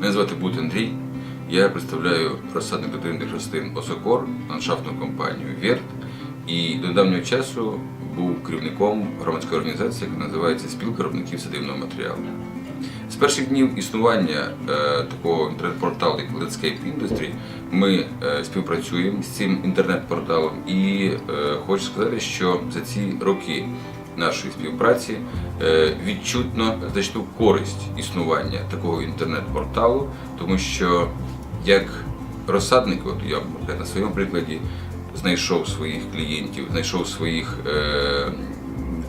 Мене звати Бут Андрій. Я представляю розсадник дитинних рослин Осокор, ландшафтну компанію Верт. І до давнього часу був керівником громадської організації, яка називається Спілка виробників садивного матеріалу. З перших днів існування е, такого інтернет-порталу, як Landscape Industry, ми е, співпрацюємо з цим інтернет-порталом і е, хочу сказати, що за ці роки нашої співпраці е, відчутно значну користь існування такого інтернет-порталу, тому що як розсадник, от я на своєму прикладі знайшов своїх клієнтів, знайшов своїх е,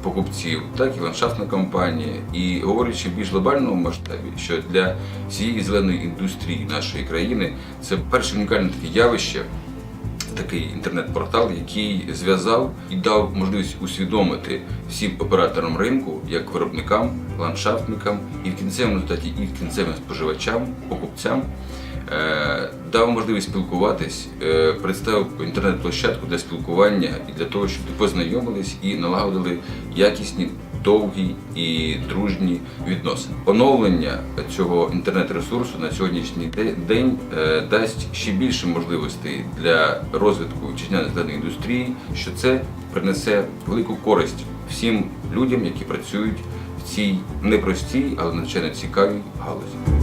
покупців, так і ландшафтна компанія. І говорячи в більш глобальному масштабі, що для всієї зеленої індустрії нашої країни це перше унікальне таке явище. Такий інтернет-портал, який зв'язав і дав можливість усвідомити всім операторам ринку, як виробникам, ландшафтникам, і в кінцевому результаті і кінцевим споживачам, покупцям, дав можливість спілкуватись, е, представив інтернет-площадку для спілкування і для того, щоб познайомились і налагодили якісні, довгі і дружні відносини. Оновлення цього інтернет-ресурсу на сьогоднішній день е, дасть ще більше можливостей для розвитку вітчизняної зеленої індустрії, що це принесе велику користь всім людям, які працюють в цій непростій, але надзвичайно цікавій галузі.